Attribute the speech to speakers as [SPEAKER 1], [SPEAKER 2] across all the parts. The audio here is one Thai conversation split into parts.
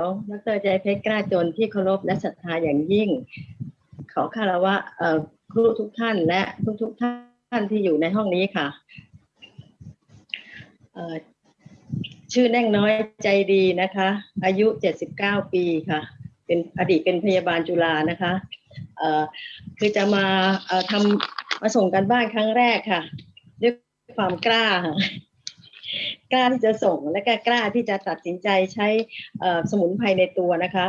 [SPEAKER 1] ดรใจเพชรกล้าจนที่เคารพและศรัทธาอย่างยิ่ง ขอคารวะครูทุกท่านและทุกทุกท่านที่อยู่ในห้องนี้ค่ะ ชื่อแน่งน้อยใจดีนะคะ อายุ 79 ปีค่ะ เป็นอดีตเป็นพยาบาลจุฬานะคะคือจะมาทำมาส่งกันบ้านครั้งแรกค่ะ ด้วยความกล้าค่ะ กล้าที่จะส่งและก็กล้าที่จะตัดสินใจใช้สมุนไพรในตัวนะคะ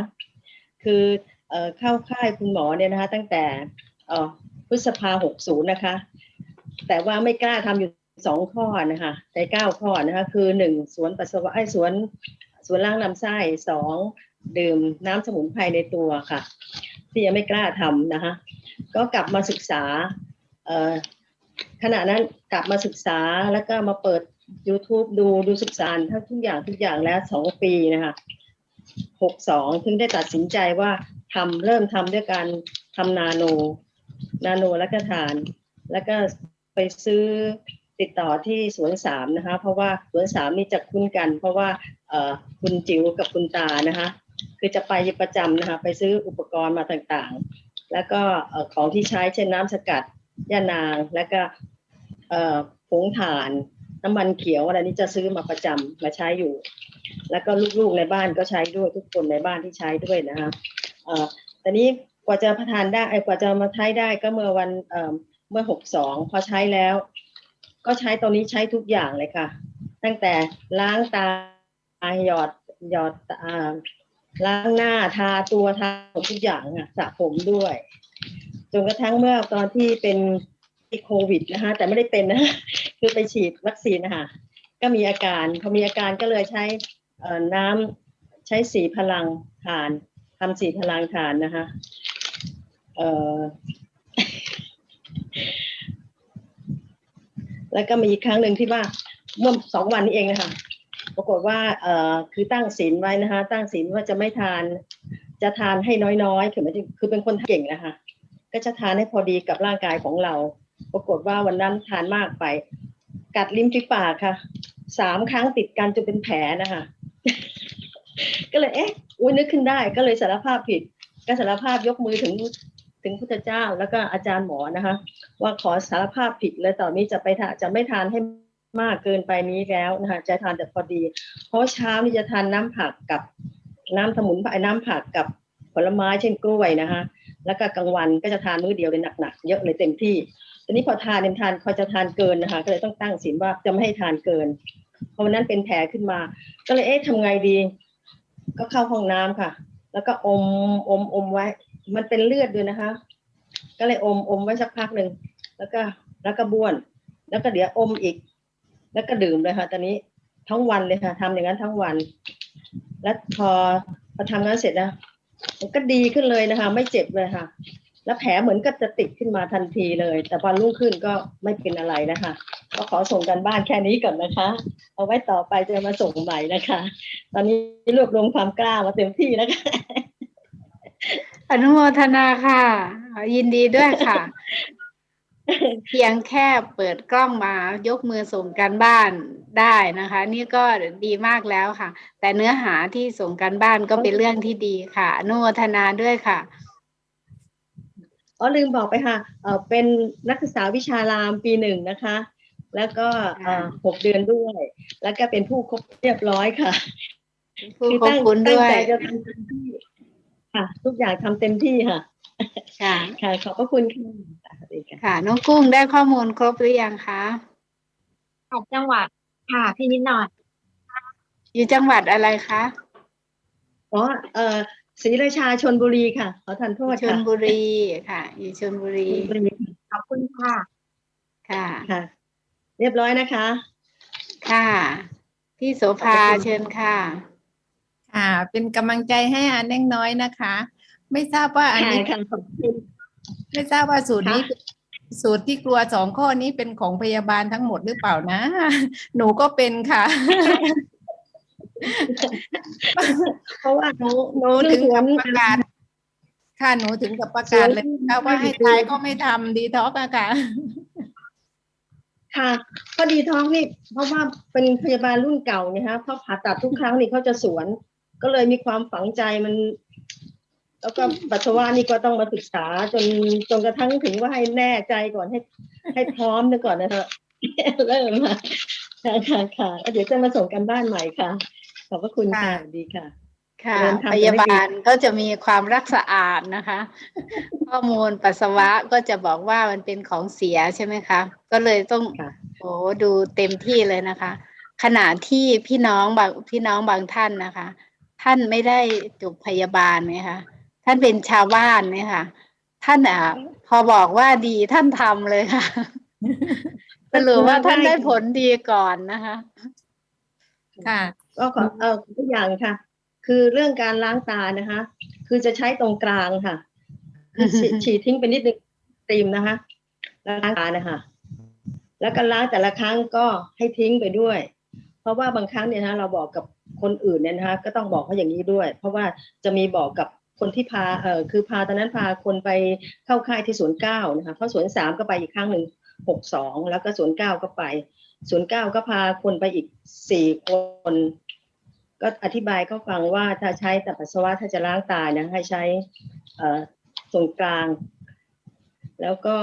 [SPEAKER 1] คือเอเข้าค่ายคุณหมอเนี่ยนะคะ ตั้งแต่พฤษภาหกศูนย์นะคะ แต่ว่าไม่กล้าทำอยู่สองข้อนะคะในเก้าข้อนะคะคือหนึ่งสวนปัสสาวะไอ้สวนสวนล้างลำไส้สองดื่มน้ำสมุนไพรในตัวค่ะ ที่ยังไม่กล้าทำนะคะ ก็กลับมาศึกษาขณะนั้นกลับมาศึกษาแล้วก็มาเปิด YouTube ดูดูศึกษาทั้งทุกอย่างทุกอย่างแล้วสองปีนะคะหกสองถึงได้ตัดสินใจว่าทำเริ่มทำด้วยการทำนาโน นาโนแล้วก็ทาน แล้วก็ไปซื้อติดต่อที่สวนสามนะคะ เพราะว่าสวนสามนี่จะคุ้นกัน เพราะว่าเออคุณจิ๋วกับคุณตานะคะ คือจะไปประจำนะคะ ไปซื้ออุปกรณ์มาต่างๆ แล้วก็ของที่ใช้เช่นน้ำสกัดย่านาง แล้วก็ผงถ่าน น้ำมันเขียวอะไรนี้จะซื้อมาประจำมาใช้อยู่ แล้วก็ลูกๆในบ้านก็ใช้ด้วยทุกคนในบ้านที่ใช้ด้วยนะคะเอ่อตอนนี้กว่าจะประทานได้ไอกว่าจะมาใช้ได้ก็เมื่อวันเอ่อเมื่อหกสองพอใช้แล้ว ก็ใช้ตอนนี้ใช้ทุกอย่างเลยค่ะ ตั้งแต่ล้างตาหยอดหยอดอ่าล้างหน้าทาตัวทาทุกอย่างค่ะสระผมด้วยจนกระทั่งเมื่อตอนที่เป็น โควิดนะคะแต่ไม่ได้เป็นนะคือไปฉีดวัคซีนนะคะก็มีอาการพอมีอาการก็เลยใช้น้ำใช้สีพลังทานทำสีพลังทานนะคะเออแล้วก็มีอีกครั้งหนึ่งที่ว่าเมื่อสองวันนี้เองนะคะปรากฏว่าเออคือตั้งศีลไว้นะคะ ตั้งศีลว่าจะไม่ทาน จะทานให้น้อยๆ คือมายถึงคือเป็นคนเก่งนะคะ ก็จะทานให้พอดีกับร่างกายของเรา ปรากฏว่าวันนั้นทานมากไป กัดลิ้มฝีปากค่ะสามครั้งติดกันจนเป็นแผลนะคะก็เลยเอ๊ะอุ้ยนึกขึ้นได้ ก็เลยสารภาพผิด ก็สารภาพยกมือถึงถึงพุทธเจ้าแล้วก็อาจารย์หมอนะคะ ว่าขอสารภาพผิดแล้วต่อนนี้จะไปจะไม่ทานให้มากเกินไปนี้แล้วนะคะจะทานแต่พอดี เพราะเช้านี่จะทานน้ำผักกับน้ำสมุนไพรน้ำผักกับผลไม้เช่นกล้วยนะคะ แล้วก็กลางวันก็จะทานมื้อเดียวเลยหนักๆเยอะเลยเต็มที่ ตอนนี้พอทานเนี่ยทานพอจะทานเกินนะคะ ก็เลยต้องตั้งศีลว่าจะไม่ให้ทานเกินเพราะวันนั้นเป็นแผลขึ้นมา ก็เลยเอ๊ะทำไงดี ก็เข้าห้องน้ำค่ะ แล้วก็อมอมอมไว้ มันเป็นเลือดด้วยนะคะ ก็เลยอมอมไว้สักพักหนึ่งแล้วก็แล้วก็บ้วน แล้วก็เดี๋ยวอมอีก แล้วก็ดื่มเลยค่ะ ตอนนี้ทั้งวันเลยค่ะทำอย่างนั้นทั้งวัน แล้วพอพอทำงานเสร็จนะมันก็ดีขึ้นเลยนะคะ ไม่เจ็บเลยค่ะ แล้วแผลเหมือนก็จะติดขึ้นมาทันทีเลย แต่พอรุ่งขึ้นก็ไม่เป็นอะไรนะคะก็ขอส่งกันบ้านแค่นี้ก่อนนะคะ เอาไว้ต่อไปจะมาส่งใหม่นะคะ ตอนนี้รวบรวมความกล้ามาเต็มที่นะคะ
[SPEAKER 2] อนุโมทนาค่ะ ยินดีด้วยค่ะ เพียงแค่เปิดกล้องมายกมือส่งกันบ้านได้นะคะ นี่ก็ดีมากแล้วค่ะ แต่เนื้อหาที่ส่งกันบ้านก็เป็นเรื่องที่ดีค่ะ อนุโมทนาด้วยค่ะ
[SPEAKER 1] อ๋อลืมบอกไปค่ะเออเป็นนักศึกษาวิชารามปีหนึ่งนะคะ แล้วก็เอ่อหกเดือนด้วย แล้วก็เป็นผู้ครบเรียบร้อยค่ะ
[SPEAKER 2] ผู้
[SPEAKER 1] คือ
[SPEAKER 2] ขอบ
[SPEAKER 1] ตั้ง
[SPEAKER 2] คุณ
[SPEAKER 1] ตั้
[SPEAKER 2] ด้
[SPEAKER 1] ง
[SPEAKER 2] วย
[SPEAKER 1] ใจจะทำเต็มที่ค่ะ ทุกอย่างทำเต็มที่ค่ะ
[SPEAKER 2] ค่ะ
[SPEAKER 1] ค่ะขอบพระคุณค่ะสวัสดีค่ะ
[SPEAKER 2] ค่ะ น้องกุ้งได้ข้อมูลครบหรือยังคะ
[SPEAKER 3] ขัดจังหวัดค่ะพี่นิดหน่อย
[SPEAKER 2] อยู่จังหวัดอะไรคะ
[SPEAKER 1] อ๋อเอ่อ ศรีราชาชนบุรีค่ะ ขอทานโทษ
[SPEAKER 2] ช
[SPEAKER 1] ค่ะ
[SPEAKER 2] ลบุรีค่ะอยู่ชลบุรี
[SPEAKER 1] ชลบุรี
[SPEAKER 3] ขอบคุณค่ะ
[SPEAKER 2] ค่ะ
[SPEAKER 1] ค่ะ เรียบร้อยนะคะ
[SPEAKER 2] ค่ะ พี่โสภา
[SPEAKER 1] ขอบคุณ
[SPEAKER 2] เชิญค่ะ
[SPEAKER 4] ค่ะ เป็นกำลังใจให้อาเน่งน้อยนะคะ ไม่ทราบว่าอัน
[SPEAKER 1] ค่ะ
[SPEAKER 4] นี้
[SPEAKER 1] ค่ะขอบคุณ
[SPEAKER 4] ไม่ทราบว่าสูตรนี้
[SPEAKER 1] ค่ะ
[SPEAKER 4] สูตรที่กลัวสองข้อนี้เป็นของพยาบาลทั้งหมดหรือเปล่านะ หนูก็เป็นค่ะ
[SPEAKER 1] เพราะว่า
[SPEAKER 4] หนูหนูถึงกับประกาศค่ะหนูถึงกับประกาศเลยค่ะว่าให้ตายก็ไม่ทำดีท็อกอะค่ะ
[SPEAKER 1] ค่ะพอดีท้องนี่เพราะว่าเป็นพยาบาลรุ่นเก่าไงฮะเพราผ่าตัดทุกครั้งนี่เขาจะสวน ก็เลยมีความฝังใจมันแล้วก็ปัสสาวะนี่ก็ต้องมาศึกษาจนจนกระทั่งถึงว่าให้แน่ใจก่อนให้ ให้พร้อมนะก่อนนะเถอะเริ่มมาค่ะค่ะค่ะเดี๋ยวจะมาส่งกันบ้านใหม่ค่ะ ขอบพระคุณค่ะ
[SPEAKER 4] ค่ะ
[SPEAKER 1] ดีค่ะ
[SPEAKER 2] ค่ะ
[SPEAKER 1] เดินทาง
[SPEAKER 2] พยาบาลก็จะมีความรักสะอาดนะคะ ข้อมูลปัสสาวะก็จะบอกว่ามันเป็นของเสียใช่ไหมคะ ก็เลยต้อง
[SPEAKER 1] ค่ะ
[SPEAKER 2] โอ้ดูเต็มที่เลยนะคะ ขณะที่พี่น้องบางพี่น้องบางท่านนะคะ ท่านไม่ได้จบพยาบาลไหมคะท่านเป็นชาวบ้านไหมคะท่านอะพอบอกว่าดีท่านทำเลยค่ะ สรุปว่าท่านได้ผลดีก่อนนะคะ
[SPEAKER 4] ค่ะ
[SPEAKER 1] ก็ขอเออทุกอย่างค่ะ คือเรื่องการล้างตานะคะ คือจะใช้ตรงกลางค่ะ คือฉีดฉีดทิ้งไปนิดนึงตีมนะคะแล้วล้างตานะคะ แล้วก็ล้างแต่ละครั้งก็ให้ทิ้งไปด้วย เพราะว่าบางครั้งเนี่ยนะเราบอกกับคนอื่นเนี่ยนะคะ ก็ต้องบอกเขาอย่างนี้ด้วย เพราะว่าจะมีบอกกับคนที่พาเออคือพาตอนนั้นพาคนไปเข้าค่ายที่ศูนย์เก้านะคะเพราะศูนย์สามก็ไปอีกครั้งหนึ่งหกสองแล้วก็ศูนย์เก้าก็ไป ศูนย์เก้าก็พาคนไปอีกสี่คน ก็อธิบายเขาฟังว่าถ้าใช้แต่ปัสสาวะถ้าจะล้างตานะให้ใช้เอ่อตรงกลาง แล้วก็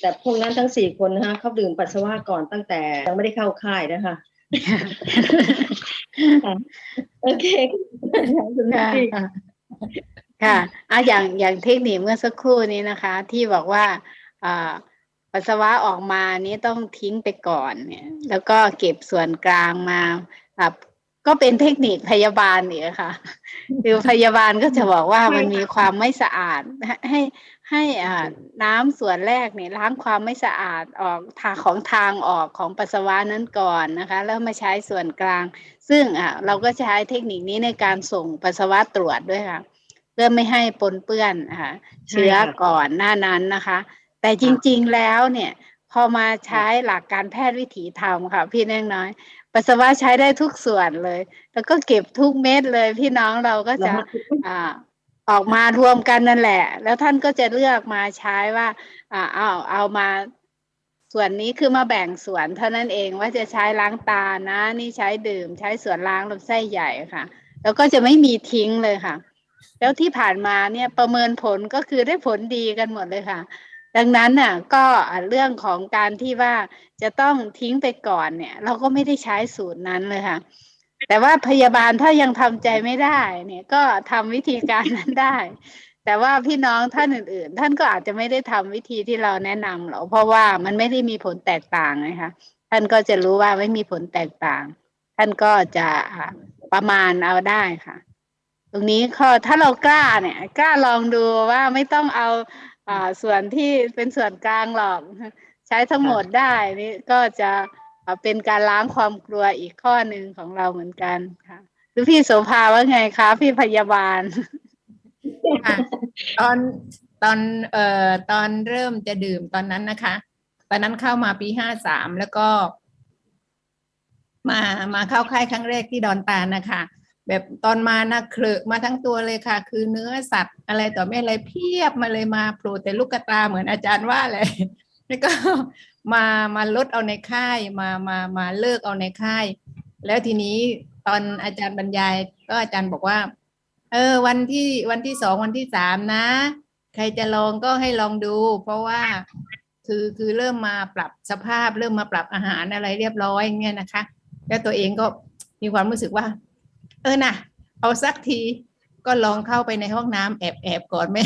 [SPEAKER 1] แต่พวกนั้นทั้งสี่คนนะคะเขาดื่มปัสสาวะก่อนตั้งแต่ยังไม่ได้เข้าค่ายนะคะค่ะโอเคคุณ
[SPEAKER 2] ค่ะ
[SPEAKER 1] พี่
[SPEAKER 2] ค่ะอะอย่างอย่างเทคนิคเมื่อสักครู่นี้นะคะ ที่บอกว่าอ่า ปัสสาวะออกมานี้ต้องทิ้งไปก่อนเนี่ย แล้วก็เก็บส่วนกลางมาแบบก็เป็นเทคนิคพยาบาลเนี่ยค่ะคือพยาบาลก็จะบอกว่ามันมีความไม่สะอาด ให้ให้อ่าน้ำส่วนแรกเนี่ยล้างความไม่สะอาดออกทางของทางออกของปัสสาวะนั้นก่อนนะคะ แล้วมาใช้ส่วนกลาง ซึ่งอะเราก็ใช้เทคนิคนี้ในการส่งปัสสาวะตรวจด้วยค่ะ เพื่อไม่ให้ปนเปื้อนนะคะเชื้อก่อนหน้านั้นนะคะ แต่จริง ๆแล้วเนี่ย พอมาใช้หลักการแพทย์วิถีธรรมค่ะ พี่แน่งน้อย ปัสสาวะใช้ได้ทุกส่วนเลย แล้วก็เก็บทุกเม็ดเลย พี่น้องเราก็จะอ่าออกมารวมกันนั่นแหละ แล้วท่านก็จะเลือกมาใช้ว่าอ่าเอาเอามาส่วนนี้คือมาแบ่งส่วนเท่านั้นเองว่าจะใช้ล้างตานะ นี่ใช้ดื่ม ใช้ส่วนล้างลำไส้ใหญ่ค่ะ แล้วก็จะไม่มีทิ้งเลยค่ะ แล้วที่ผ่านมาเนี่ยประเมินผลก็คือได้ผลดีกันหมดเลยค่ะ ดังนั้นน่ะก็เรื่องของการที่ว่าจะต้องทิ้งไปก่อนเนี่ย เราก็ไม่ได้ใช้สูตรนั้นเลยค่ะ แต่ว่าพยาบาลถ้ายังทำใจไม่ได้ เนี่ยก็ทำวิธีการนั้นได้ แต่ว่าพี่น้องท่านอื่น ๆ ท่านก็อาจจะไม่ได้ทำวิธีที่เราแนะนำหรอกเพราะว่ามันไม่ได้มีผลแตกต่างนะคะท่านก็จะรู้ว่าไม่มีผลแตกต่าง ท่านก็จะประมาณเอาได้ค่ะ ตรงนี้ข้อถ้าเรากล้าเนี่ย กล้าลองดูว่าไม่ต้องเอา อ่าส่วนที่เป็นส่วนกลางหรอก ใช้ทั้งหมดได้นี่ก็จะเป็นการล้างความกลัวอีกข้อหนึ่งของเราเหมือนกันค่ะหรือพี่โสภาว่าไงคะ พี่พยาบาล
[SPEAKER 4] ตอนตอนเอ่อตอนเริ่มจะดื่มตอนนั้นนะคะ ตอนนั้นเข้ามาปีห้าสามแล้วก็ มามาเข้าค่ายครั้งแรกที่ดอนตานะคะ แบบตอนมานะเคลอมาทั้งตัวเลยค่ะ คือเนื้อสัตว์อะไรต่อไม่อะไรเพียบมาเลยมาโผล่แต่ลูกกระตาเหมือนอาจารย์ว่าเลยแล้วก็มามาลดเอาในค่ายมามามาเลิกเอาในค่าย แล้วทีนี้ตอนอาจารย์บรรยายก็อาจารย์บอกว่า เออ วันที่วันที่สองวันที่สามนะ ใครจะลองก็ให้ลองดู เพราะว่าคือคือเริ่มมาปรับสภาพเริ่มมาปรับอาหารอะไรเรียบร้อยเงี้ยนะคะ แล้วตัวเองก็มีความรู้สึกว่า เออน่ะเอาสักทีก็ลองเข้าไปในห้องน้ำแอบแอบก่อนไหม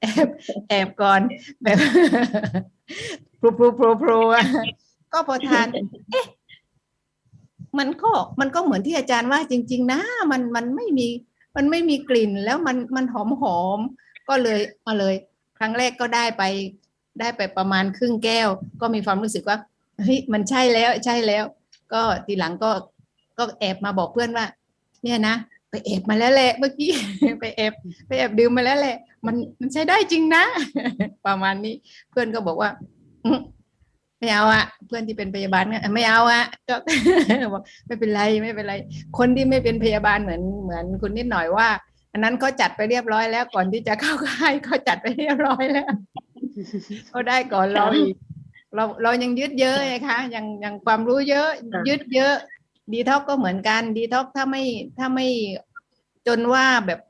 [SPEAKER 4] แอบแอบก่อนแบบพรูพรูพรูพรูอะก็พอทาน เอ๊ะมันก็มันก็เหมือนที่อาจารย์ว่าจริง ๆ นะ มันมันไม่มีมันไม่มีกลิ่นแล้วมันมันหอมหอมก็เลยมาเลย ครั้งแรกก็ได้ไปได้ไปประมาณครึ่งแก้ว ก็มีความรู้สึกว่าเฮ้ยมันใช่แล้วใช่แล้ว ก็ทีหลังก็ ก็แอบมาบอกเพื่อนว่า เนี่ยนะไปแอบมาแล้วแหละเมื่อกี้ไปแอบไปแอบดื่มมาแล้วแหละ มันมันใช้ได้จริงนะ ประมาณนี้เพื่อนก็บอกว่าอื้อไม่เอาอะเพื่อนที่เป็นพยาบาลเนี่ยไม่เอาอะก็บอกไม่เป็นไรไม่เป็นไร คนที่ไม่เป็นพยาบาลเหมือนเหมือนคุณนิดหน่อยว่า อันนั้นเขาจัดไปเรียบร้อยแล้ว ก่อนที่จะเข้าค่ายเขาจัดไปเรียบร้อยแล้วเขาได้ก่อนเราอีกเราเรายังยึดเยอะไงคะยังยังความรู้เยอะ
[SPEAKER 1] ค่ะ
[SPEAKER 4] ยึดเยอะ ดีท็อกก็เหมือนกันดีท็อกถ้าไม่ถ้าไม่จนว่าแบบ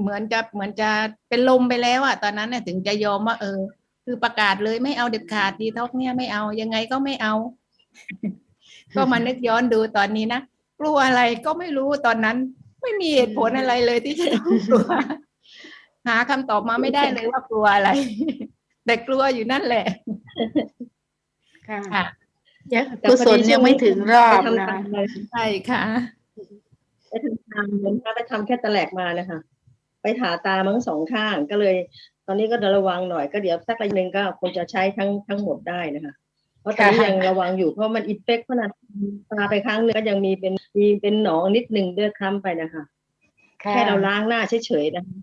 [SPEAKER 4] เหมือนจะเหมือนจะเป็นลมไปแล้วอะตอนนั้นเนี่ยถึงจะยอมว่า เออ คือประกาศเลยไม่เอาเด็ดขาดดีท็อกเนี่ยไม่เอายังไงก็ไม่เอา ก็มานึกย้อนดูตอนนี้นะกลัวอะไรก็ไม่รู้ตอนนั้น ไม่มีเหตุผลอะไรเลยที่จะต้องกลัว หาคำตอบมาไม่ได้เลยว่ากลัวอะไร แต่กลัวอยู่นั่นแหละ
[SPEAKER 2] ค่ะ
[SPEAKER 4] ค่ะ
[SPEAKER 2] ยังกุศลยังไม่ถึงรอบ
[SPEAKER 1] ไปทำ
[SPEAKER 2] นะ
[SPEAKER 1] ตาม
[SPEAKER 2] คะ
[SPEAKER 1] เลย
[SPEAKER 4] ใช่ค่ะ
[SPEAKER 1] ไปทำตามเหมือนกันไปทำแค่ตะแหลกมานะคะ ไปถาตามั้งสองข้างก็เลย ตอนนี้ก็ระวังหน่อยก็เดี๋ยวสักระยะหนึ่งก็คงจะใช้ทั้งทั้งหมดได้นะคะเพราะตอนนี้
[SPEAKER 2] ค่ะ
[SPEAKER 1] ยังระวังอยู่เพราะมันอินเฟกขนาดตาไปครั้งหนึงก็ยังมีเป็นมีเป็นหนองนิดหนึ่งเลือดคล้ำไปนะคะ
[SPEAKER 2] ค่ะ
[SPEAKER 1] แค่เราล้างหน้าเฉยๆนะคะ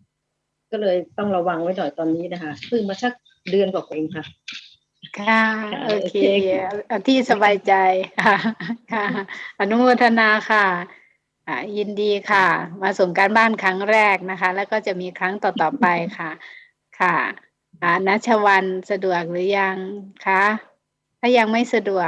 [SPEAKER 1] ก็เลยต้องระวังไว้หน่อยตอนนี้นะคะเพิ่งมาสักเดือนกว่าเองค่ะ
[SPEAKER 2] ค่ะ
[SPEAKER 1] ค่ะ
[SPEAKER 2] โอเค
[SPEAKER 1] โอเค
[SPEAKER 2] เอาที่สบายใจค่ะค่ะอนุโมทนาค่ะอ่ายินดีค่ะ มาส่งการบ้านครั้งแรกนะคะ แล้วก็จะมีครั้งต่อๆไปค่ะ ค่ะอ่านัชวันสะดวกหรือยังคะถ้ายังไม่สะดวก